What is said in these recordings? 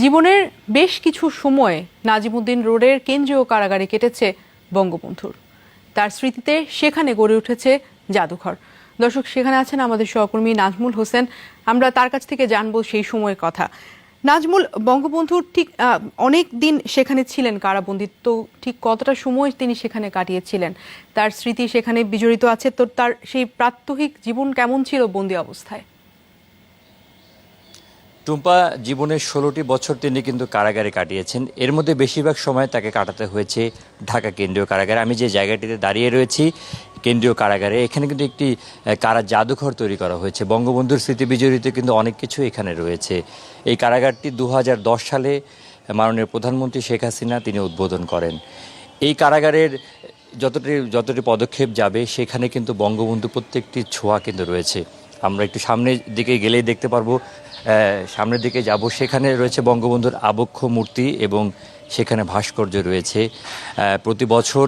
জীবনের বেশ কিছু সময় নাজিমুদ্দিন রোডের কেন্দ্রীয় কারাগারে কেটেছে বঙ্গবন্ধুর। তার স্মৃতিতে সেখানে গড়ে উঠেছে জাদুঘর। দর্শক, সেখানে আছেন আমাদের সহকর্মী নাজমুল হোসেন। আমরা তার কাছ থেকে জানব সেই সময়ের কথা। নাজমুল, বঙ্গবন্ধুর ঠিক অনেক দিন সেখানে ছিলেন কারাবন্দী। তো ঠিক কতটা সময় তিনি সেখানে কাটিয়েছিলেন? তার স্মৃতি সেখানে বিজড়িত আছে। তো তার সেই প্রাত্যহিক জীবন কেমন ছিল বন্দি অবস্থায়? টুম্পা জীবনের ষোলোটি বছর তিনি কিন্তু কারাগারে কাটিয়েছেন। এর মধ্যে বেশিরভাগ সময় তাকে কাটাতে হয়েছে ঢাকা কেন্দ্রীয় কারাগারে। আমি যে জায়গাটিতে দাঁড়িয়ে রয়েছি, কেন্দ্রীয় কারাগারে, এখানে কিন্তু একটি কারা জাদুঘর তৈরি করা হয়েছে। বঙ্গবন্ধুর স্মৃতি বিজড়িত কিন্তু অনেক কিছু এখানে রয়েছে। এই কারাগারটি দু হাজার দশ সালে মাননীয় প্রধানমন্ত্রী শেখ হাসিনা তিনি উদ্বোধন করেন। এই কারাগারের যতটি যতটি পদক্ষেপ যাবে, সেখানে কিন্তু বঙ্গবন্ধু প্রত্যেকটি ছোঁয়া কিন্তু রয়েছে। আমরা একটু সামনের দিকে গেলেই দেখতে পারব সামনের দিকে যাব। সেখানে রয়েছে বঙ্গবন্ধুর আবক্ষ মূর্তি এবং সেখানে ভাস্কর্য রয়েছে। প্রতি বছর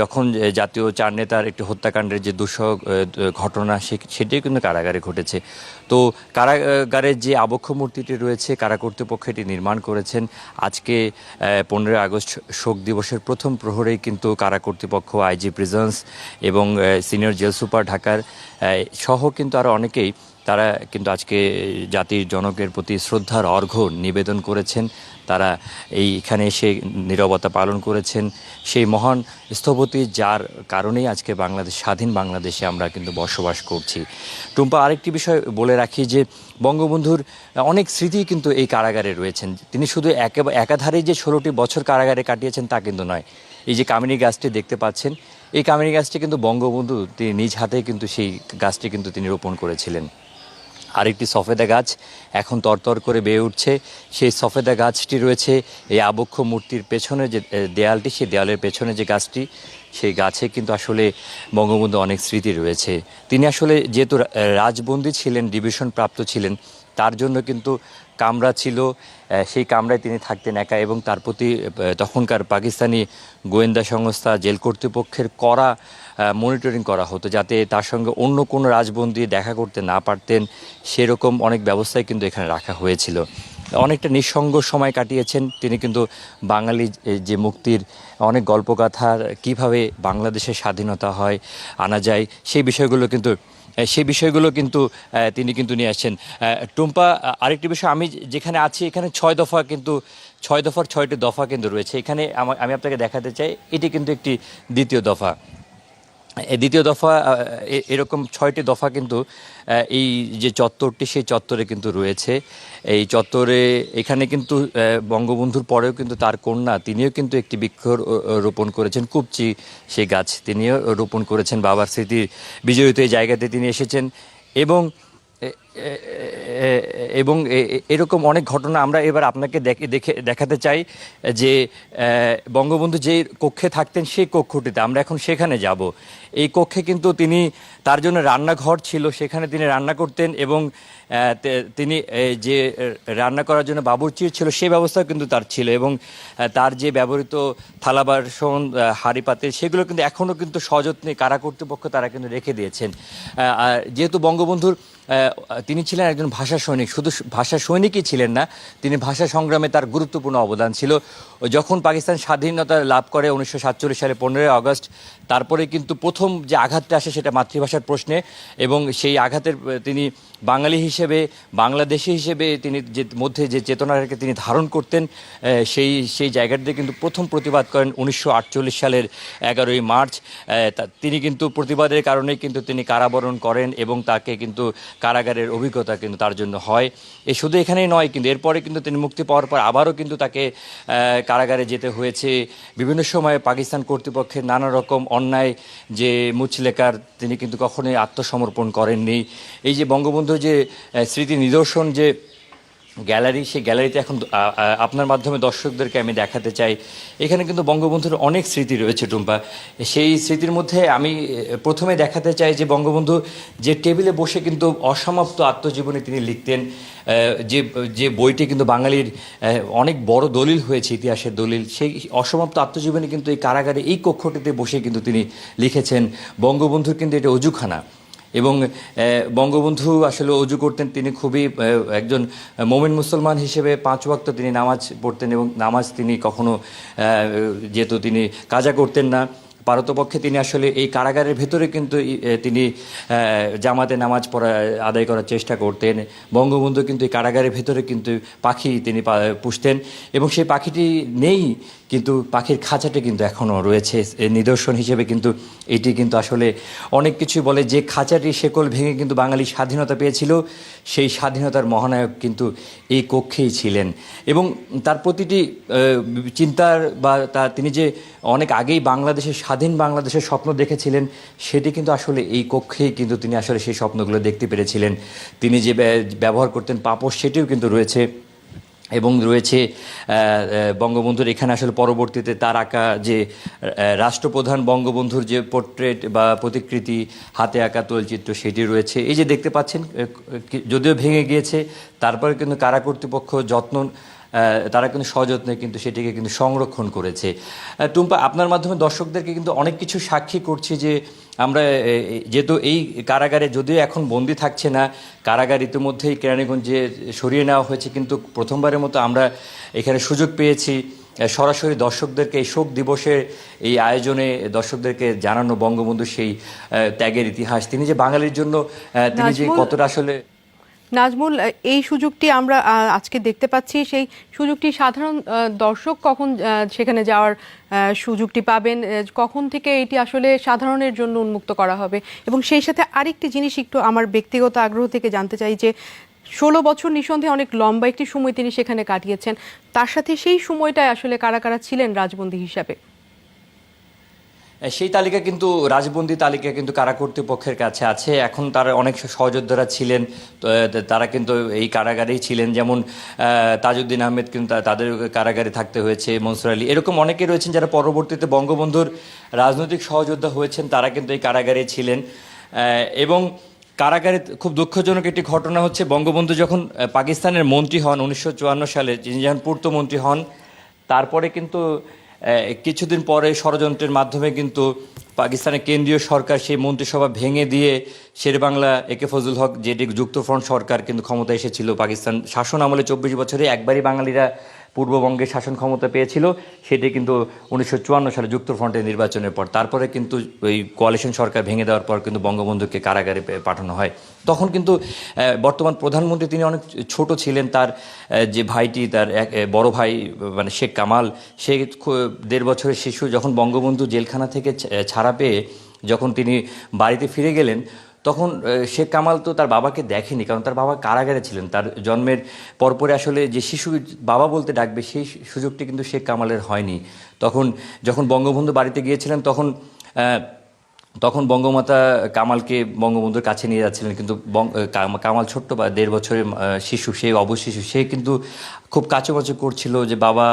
যখন জাতীয় চার নেতার একটি হত্যাকাণ্ডের যে দুঃসহ ঘটনা সেটিও কিন্তু কারাগারে ঘটেছে। তো কারাগারের যে আবক্ষ মূর্তিটি রয়েছে, কারা কর্তৃপক্ষ এটি নির্মাণ করেছেন, আজকে পনেরোই আগস্ট শোক দিবসের প্রথম প্রহরেই কিন্তু কারা কর্তৃপক্ষ আইজি প্রিজন্স এবং সিনিয়র জেল সুপার ঢাকার সহ কিন্তু আরও অনেকেই তারা কিন্তু আজকে জাতির জনকের প্রতি শ্রদ্ধার অর্ঘ্য নিবেদন করেছেন। তারা এইখানে এসে নীরবতা পালন করেছেন। সেই মহান স্থপতি যার কারণেই আজকে বাংলাদেশ, স্বাধীন বাংলাদেশে আমরা কিন্তু বসবাস করছি। টুম্পা, আরেকটি বিষয় বলে রাখি যে, বঙ্গবন্ধুর অনেক স্মৃতি কিন্তু এই কারাগারে রয়েছেন। তিনি শুধু একে- একাধারেই যে ষোলোটি বছর কারাগারে কাটিয়েছেন তা কিন্তু নয়। এই যে কামিনী গাছটি দেখতে পাচ্ছেন, এই কামিনী গাছটি কিন্তু বঙ্গবন্ধু তিনি নিজ হাতে কিন্তু সেই গাছটি কিন্তু তিনি রোপণ করেছিলেন। আরেকটি সফেদা গাছ এখন তরতর করে বেয়ে উঠছে। সেই সফেদা গাছটি রয়েছে এই আবক্ষ মূর্তির পেছনে যে দেয়ালটি, সেই দেয়ালের পেছনে যে গাছটি, সেই গাছে কিন্তু আসলে বঙ্গবন্ধু অনেক স্মৃতি রয়েছে। তিনি আসলে যেহেতু রাজবন্দী ছিলেন ডিভিশন প্রাপ্ত ছিলেন, তার জন্য কিন্তু কামরা ছিল সেই কামরায় তিনি থাকতেন একা এবং তার প্রতি তখনকার পাকিস্তানি গোয়েন্দা সংস্থা জেল কর্তৃপক্ষের কড়া মনিটরিং করা হতো যাতে তার সঙ্গে অন্য কোনো রাজবন্দী দেখা করতে না পারতেন। সেরকম অনেক ব্যবস্থাই কিন্তু এখানে রাখা হয়েছিল। অনেকটা নিঃসঙ্গ সময় কাটিয়েছেন। তিনি কিন্তু বাঙালি যে মুক্তির অনেক গল্পগাথার কীভাবে বাংলাদেশের স্বাধীনতা হয়, আনা যায়, সেই বিষয়গুলো কিন্তু সেই বিষয়গুলো কিন্তু তিনি কিন্তু নিয়ে আসছেন। টুম্পা আরেকটি বিষয়, আমি যেখানে আছি, এখানে ছয় দফা কিন্তু, ছয় দফার ছয়টি দফা কিন্তু রয়েছে। এখানে আমা- আপনাকে দেখাতে চাই, এটি কিন্তু একটি দ্বিতীয় দফা। দ্বিতীয় দফা এরকম ছয়টি দফা কিন্তু এই যে চত্বরটি, সেই চত্বরে কিন্তু রয়েছে। এই চত্বরে এখানে কিন্তু বঙ্গবন্ধুর পরেও কিন্তু তার কন্যা, তিনিও কিন্তু একটি বৃক্ষ রোপণ করেছেন। কুপচি সেই গাছ তিনিও রোপণ করেছেন বাবার স্মৃতির বিজয়িত এই জায়গাতে তিনি এসেছেন। এবং এবং এরকম অনেক ঘটনা আমরা এবার আপনাকে দেখে দেখে, দেখাতে চাই যে বঙ্গবন্ধু যে কক্ষে থাকতেন সেই কক্ষটিতে, আমরা এখন সেখানে যাব। এই কক্ষে কিন্তু তিনি, তার জন্য রান্নাঘর ছিল, সেখানে তিনি রান্না করতেন এবং তিনি যে রান্না করার জন্য বাবুর্চি ছিল সেই ব্যবস্থাও কিন্তু তার ছিল এবং তার যে ব্যবহৃত থালা বাসন হাঁড়ি পাতিল, সেগুলো কিন্তু এখনও কিন্তু সযত্নে কারা কর্তৃপক্ষ তারা কিন্তু রেখে দিয়েছেন। যেহেতু বঙ্গবন্ধুর তিনি ছিলেন একজন ভাষা সৈনিক, শুধু ভাষা সৈনিকই ছিলেন না, তিনি ভাষা সংগ্রামে তার গুরুত্বপূর্ণ অবদান ছিল। যখন পাকিস্তান স্বাধীনতা লাভ করে উনিশশো সাতচল্লিশ সালে পনেরোই আগস্ট, তারপরে কিন্তু প্রথম যে আঘাতটা আসে সেটা মাতৃভাষার প্রশ্নে এবং সেই আঘাতের তিনি বাঙালি হিসেবে, বাংলাদেশি হিসেবে তিনি যে, মধ্যে যে চেতনাটাকে তিনি ধারণ করতেন সেই সেই জায়গাটিতে কিন্তু প্রথম প্রতিবাদ করেন উনিশশো আটচল্লিশ সালের এগারোই মার্চ। তিনি কিন্তু প্রতিবাদের কারণে কিন্তু তিনি কারাবরণ করেন এবং তাকে কিন্তু কারাগারের অভিজ্ঞতা কিন্তু তার জন্য হয়। এ শুধু এখানেই নয়, কিন্তু এরপরে কিন্তু তিনি মুক্তি পাওয়ার পর আবারও কিন্তু তাকে কারাগারে যেতে হয়েছে। বিভিন্ন সময়ে পাকিস্তান কর্তৃপক্ষের নানা রকম অন্যায় যে মুচলেকার তিনি কিন্তু কখনোই আত্মসমর্পণ করেননি। এই যে বঙ্গবন্ধু যে স্মৃতি নিদর্শন যে গ্যালারি, সেই গ্যালারিতে এখন আপনার মাধ্যমে দর্শকদেরকে আমি দেখাতে চাই। এখানে কিন্তু বঙ্গবন্ধুর অনেক স্মৃতি রয়েছে, টুম্পা। সেই স্মৃতির মধ্যে আমি প্রথমে দেখাতে চাই যে বঙ্গবন্ধু যে টেবিলে বসে কিন্তু অসমাপ্ত আত্মজীবনী তিনি লিখতেন যে যে বইটি কিন্তু বাঙালির অনেক বড় দলিল হয়েছে, ইতিহাসের দলিল। সেই অসমাপ্ত আত্মজীবনী কিন্তু এই কারাগারে এই কক্ষটিতে বসে কিন্তু তিনি লিখেছেন, বঙ্গবন্ধুর কিন্তু এটা অজুখানা। এবং বঙ্গবন্ধু আসলে অজু করতেন, তিনি খুবই একজন মোমিন মুসলমান হিসেবে পাঁচ ওয়াক্ত তিনি নামাজ পড়তেন এবং নামাজ তিনি কখনো যেহেতু তিনি কাজা করতেন না, পারতপক্ষে তিনি আসলে এই কারাগারের ভেতরে কিন্তু তিনি জামাতে নামাজ পড়া, আদায় করার চেষ্টা করতেন। বঙ্গবন্ধু কিন্তু এই কারাগারের ভেতরে কিন্তু পাখি তিনি পুষতেন এবং সেই পাখিটি নেই কিন্তু পাখির খাঁচাটি কিন্তু এখনও রয়েছে। নিদর্শন হিসেবে কিন্তু এটি কিন্তু আসলে অনেক কিছুই বলে যে খাঁচাটি শেকল ভেঙে কিন্তু বাঙালি স্বাধীনতা পেয়েছিল, সেই স্বাধীনতার মহানায়ক কিন্তু এই কক্ষেই ছিলেন। এবং তার প্রতিটি চিন্তার বা তার তিনি যে অনেক আগেই বাংলাদেশের, স্বাধীন বাংলাদেশের স্বপ্ন দেখেছিলেন, সেটি কিন্তু আসলে এই কক্ষেই কিন্তু তিনি আসলে সেই স্বপ্নগুলো দেখতে পেরেছিলেন। তিনি যে ব্যবহার করতেন পাপস সেটিও কিন্তু রয়েছে। এবং রয়েছে বঙ্গবন্ধুর এখানে আসলে পরবর্তীতে তার আঁকা যে রাষ্ট্রপ্রধান বঙ্গবন্ধুর যে পোর্ট্রেট বা প্রতিকৃতি, হাতে আঁকা তৈলচিত্র সেটি রয়েছে। এই যে দেখতে পাচ্ছেন যদিও ভেঙে গিয়েছে, তারপরে কিন্তু কারা কর্তৃপক্ষ যত্ন তারা কিন্তু সযত্নে কিন্তু সেটিকে কিন্তু সংরক্ষণ করেছে। টুম্পা আপনার মাধ্যমে দর্শকদেরকে কিন্তু অনেক কিছু সাক্ষী করছি যে আমরা যেহেতু এই কারাগারে যদিও এখন বন্দি থাকছে না কারাগার ইতিমধ্যেই কেরানীগঞ্জে সরিয়ে নেওয়া হয়েছে কিন্তু প্রথমবারের মতো আমরা এখানে সুযোগ পেয়েছি। সরাসরি দর্শকদেরকে এই শোক দিবসের এই আয়োজনে দর্শকদেরকে জানানো বঙ্গবন্ধু সেই ত্যাগের ইতিহাস। তিনি যে বাঙালির জন্য তিনি যে কতটা আসলে নাজমুল এই সুযোগটি আমরা আজকে দেখতে পাচ্ছি। সেই সুযোগটি সাধারণ দর্শক কখন সেখানে যাওয়ার সুযোগটি পাবেন কখন থেকে এটি আসলে সাধারণের জন্য উন্মুক্ত করা হবে। এবং সেই সাথে আরেকটি জিনিস একটু আমার ব্যক্তিগত আগ্রহ থেকে জানতে চাই যে, ষোলো বছর নিঃসন্দেহে অনেক লম্বা একটি সময় তিনি সেখানে কাটিয়েছেন। তার সাথে সেই সময়টায় আসলে কারা কারা ছিলেন রাজবন্দী হিসাবে? সেই তালিকা কিন্তু, রাজবন্দি তালিকা কিন্তু কারা কর্তৃপক্ষের কাছে আছে। এখন তার অনেক সহযোদ্ধারা ছিলেন তারা কিন্তু এই কারাগারেই ছিলেন। যেমন তাজউদ্দিন আহমেদ কিন্তু তাদের কারাগারে থাকতে হয়েছে, মনসুর আলী। এরকম অনেকে রয়েছেন যারা পরবর্তীতে বঙ্গবন্ধুর রাজনৈতিক সহযোদ্ধা হয়েছেন, তারা কিন্তু এই কারাগারে ছিলেন। এবং কারাগারে খুব দুঃখজনক একটি ঘটনা হচ্ছে, বঙ্গবন্ধু যখন পাকিস্তানের মন্ত্রী হন, উনিশশো চুয়ান্ন সালে তিনি যখন পূর্তমন্ত্রী হন, তারপরে কিন্তু কিছুদিন পরে ষড়যন্ত্রের মাধ্যমে কিন্তু পাকিস্তানের কেন্দ্রীয় সরকার সেই মন্ত্রিসভা ভেঙে দিয়ে শেরবাংলা একে ফজল হক যেটি যুক্তফ্রন্ট সরকার কিন্তু ক্ষমতা এসেছিল পাকিস্তান শাসন আমলে চব্বিশ বছরে। একবারই বাঙালিরা পূর্ববঙ্গে শাসন ক্ষমতা পেয়েছিল, সেটি কিন্তু উনিশশো চুয়ান্ন সালে যুক্তফ্রন্টের নির্বাচনের পর। তারপরে কিন্তু ওই কোয়ালিশন সরকার ভেঙে দেওয়ার পর কিন্তু বঙ্গবন্ধুকে কারাগারে পাঠানো হয়। তখন কিন্তু বর্তমান প্রধানমন্ত্রী তিনি অনেক ছোট ছিলেন, তার যে ভাইটি, তার এক বড় ভাই মানে শেখ কামাল, সে দেড় বছরের শিশু যখন বঙ্গবন্ধু জেলখানা থেকে ছাড়া পেয়ে, যখন তিনি বাড়িতে ফিরে গেলেন তখন শেখ কামাল তো তার বাবাকে দেখেনি, কারণ তার বাবা কারাগারে ছিলেন। তার জন্মের পরপরে আসলে যে শিশু বাবা বলতে ডাকবে, সেই সুযোগটি কিন্তু শেখ কামালের হয়নি। তখন যখন বঙ্গবন্ধু বাড়িতে গিয়েছিলেন, তখন তখন বঙ্গমাতা কামালকে বঙ্গবন্ধুর কাছে নিয়ে যাচ্ছিলেন, কিন্তু কামাল ছোট্ট বা দেড় বছরের শিশু সেই অবশিশু সে কিন্তু খুব কাচুমাচু করছিল যে বাবা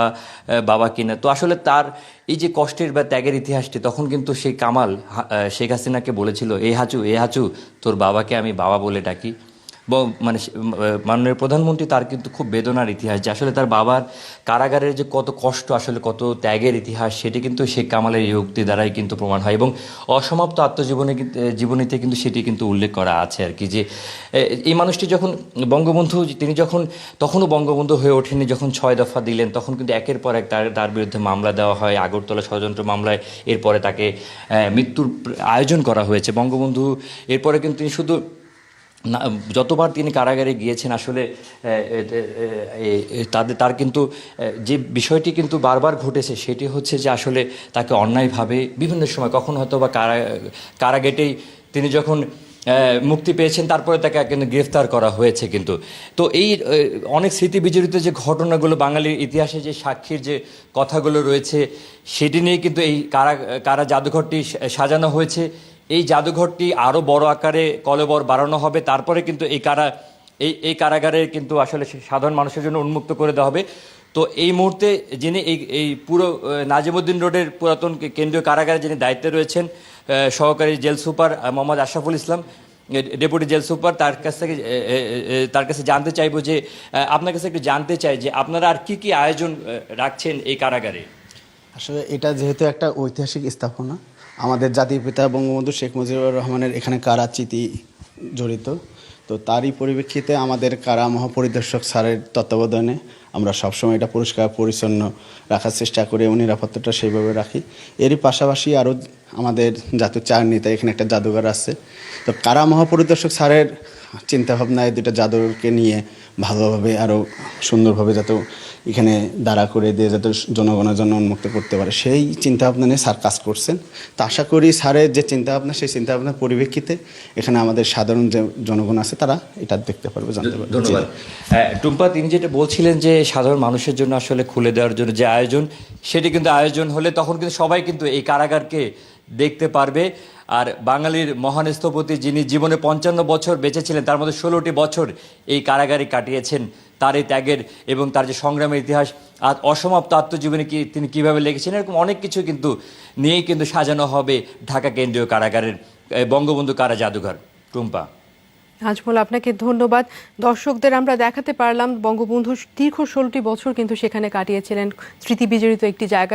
বাবা কিনা। তো আসলে তার এই যে কষ্টের বা ত্যাগের ইতিহাসটি, তখন কিন্তু সেই কামাল শেখ হাসিনাকে বলেছিল, এ হাঁচু এ হাঁচু, তোর বাবাকে আমি বাবা বলে ডাকি। মানে মাননীয় প্রধানমন্ত্রী তার কিন্তু খুব বেদনার ইতিহাস যে আসলে তার বাবার কারাগারের যে কত কষ্ট, আসলে কত ত্যাগের ইতিহাস, সেটি কিন্তু শেখ কামালের এই দ্বারাই কিন্তু প্রমাণ হয় এবং অসমাপ্ত আত্মজীবনী জীবনীতে কিন্তু সেটি কিন্তু উল্লেখ করা আছে আর কি যে এই মানুষটি যখন বঙ্গবন্ধু, তিনি যখন, তখনও বঙ্গবন্ধু হয়ে ওঠেনি যখন ছয় দফা দিলেন, তখন কিন্তু একের পর এক তার তার বিরুদ্ধে মামলা দেওয়া হয়, আগরতলা ষড়যন্ত্র মামলায় এরপরে তাকে মৃত্যুর আয়োজন করা হয়েছে। বঙ্গবন্ধু, এরপরে কিন্তু তিনি শুধু না, যতবার তিনি কারাগারে গিয়েছেন, আসলে তাদের, তার কিন্তু যে বিষয়টি কিন্তু বারবার ঘটেছে, সেটি হচ্ছে যে আসলে তাকে অন্যায়ভাবে বিভিন্ন সময় কখন হয়তো বা কারা, কারাগেটেই তিনি যখন মুক্তি পেয়েছেন, তারপরে তাকে কিন্তু গ্রেফতার করা হয়েছে কিন্তু। তো এই অনেক স্মৃতি বিজড়িত যে ঘটনাগুলো বাঙালির ইতিহাসে যে সাক্ষীর যে কথাগুলো রয়েছে, সেটি নিয়ে কিন্তু এই কারা কারা জাদুঘরটি সাজানো হয়েছে। এই জাদুঘরটি আরও বড় আকারে কলেবর বাড়ানো হবে। তারপরে কিন্তু এই কারা, এই এই কারাগারে কিন্তু আসলে সাধারণ মানুষের জন্য উন্মুক্ত করে দেওয়া হবে। তো এই মুহূর্তে যিনি এই এই পুরো নাজিমুদ্দিন রোডের পুরাতন কেন্দ্রীয় কারাগারে যিনি দায়িত্বে রয়েছেন সহকারী jail super Mohammad Ashraful Islam deputy jail super, তার কাছ থেকে তার কাছে জানতে চাইব যে আপনার কাছে একটু জানতে চাই যে আপনারা আর কি কি আয়োজন রাখছেন এই কারাগারে? আসলে এটা যেহেতু একটা ঐতিহাসিক স্থাপনা আমাদের জাতির পিতা বঙ্গবন্ধু শেখ মুজিবুর রহমানের এখানে কারা স্মৃতি জড়িত? তো তারই পরিপ্রেক্ষিতে আমাদের কারা মহাপরিদর্শক স্যারের তত্ত্বাবধানে আমরা সবসময় এটা পরিষ্কার, পরিচ্ছন্ন রাখার চেষ্টা করি এবং নিরাপত্তাটা সেইভাবে রাখি। এরই পাশাপাশি আরও আমাদের জাতীয় চার নেতা এখানে একটা জাদুঘর আছে। তো কারা মহাপরিদর্শক স্যারের চিন্তাভাবনায় দুটা জাদুঘরকে নিয়ে ভালোভাবে আরও সুন্দরভাবে যাতে এখানে দাঁড়া করে দিয়ে যাতে জনগণের জন্য উন্মুক্ত করতে পারে সেই চিন্তাভাবনা নিয়ে স্যার কাজ করছেন। তো আশা করি স্যারের যে চিন্তাভাবনা সেই চিন্তাভাবনার পরিপ্রেক্ষিতে এখানে আমাদের সাধারণ যে জনগণ আছে তারা এটা দেখতে পারবে জানতে পারবে। ধন্যবাদ। হ্যাঁ, টুম্পা তিনি যেটা বলছিলেন যে সাধারণ মানুষের জন্য আসলে খুলে দেওয়ার জন্য যে আয়োজন সেটি কিন্তু আয়োজন হলে তখন কিন্তু সবাই কিন্তু এই কারাগারকে দেখতে পারবে। আর বাঙালির মহান স্থপতি যিনি জীবনে পঞ্চান্ন বছর বেঁচেছিলেন তার মধ্যে ষোলোটি বছর এই কারাগারে কাটিয়েছেন তার এই ত্যাগের এবং তার যে সংগ্রামের ইতিহাস আর অসমাপ্ত আত্মজীবনে কি তিনি কীভাবে লিখেছেন, এরকম অনেক কিছু কিন্তু নিয়েই কিন্তু সাজানো হবে ঢাকা কেন্দ্রীয় কারাগারের বঙ্গবন্ধু কারা জাদুঘর। টুম্পা। নাজমুল আপনাকে ধন্যবাদ। দর্শকদের আমরা দেখাতে পারলাম বঙ্গবন্ধু দীর্ঘ ষোলোটি বছর কিন্তু সেখানে কাটিয়েছিলেন স্মৃতি বিজড়িত একটি জায়গা।